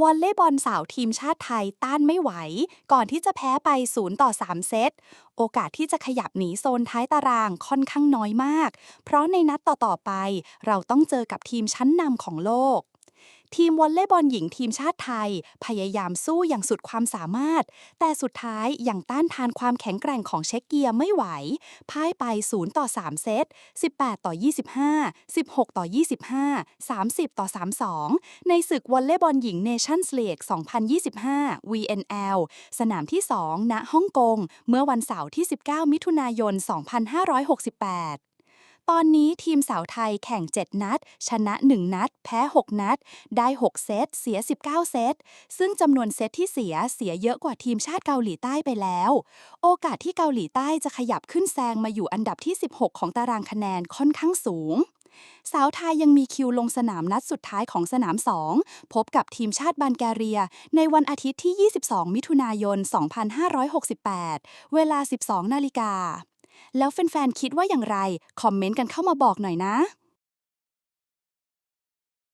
วอลเลย์บอลสาวทีมชาติไทยต้านไม่ไหว ก่อนที่จะแพ้ไป 0 ต่อ 3 เซต โอกาสที่จะขยับหนีโซนท้ายตารางค่อนข้างน้อยมาก เพราะในนัดต่อ ๆ ไป เราต้องเจอกับทีมชั้นนำของโลก ทีมวอลเลย์บอลหญิงทีมชาติไทย พยายามสู้อย่างสุดความสามารถ แต่สุดท้ายยังต้านทานความแข็งแกร่งของเช็กเกียไม่ไหว พ่ายไป 0 ต่อ 3 เซต 18 ต่อ 25 16 ต่อ 25 30 ต่อ 32 ในศึกวอลเลย์บอลหญิงเนชั่นส์ลีก2025 VNL สนามที่ 2 ณ ฮ่องกง เมื่อวันเสาร์ที่ 19 มิถุนายน 2568 ตอนนี้ทีมสาวไทยแข่ง 7 นัด ชนะ 1 นัด แพ้ 6 นัด ได้ 6 เซต เสีย 19 เซต ซึ่งจำนวนเซตที่เสียเสียเยอะกว่าทีมชาติเกาหลีใต้ไปแล้ว โอกาสที่เกาหลีใต้จะขยับขึ้นแซงมาอยู่อันดับที่ 16 ของตารางคะแนนค่อนข้างสูงสาวไทยยังมีคิวลงสนามนัดสุดท้ายของสนาม 2 พบกับทีมชาติบัลแกเรีย ในวันอาทิตย์ที่ 22 มิถุนายน 2568 เวลา 12 นาฬิกา แล้วแฟนๆคิดว่าอย่างไร คอมเมนต์กันเข้ามาบอกหน่อยนะ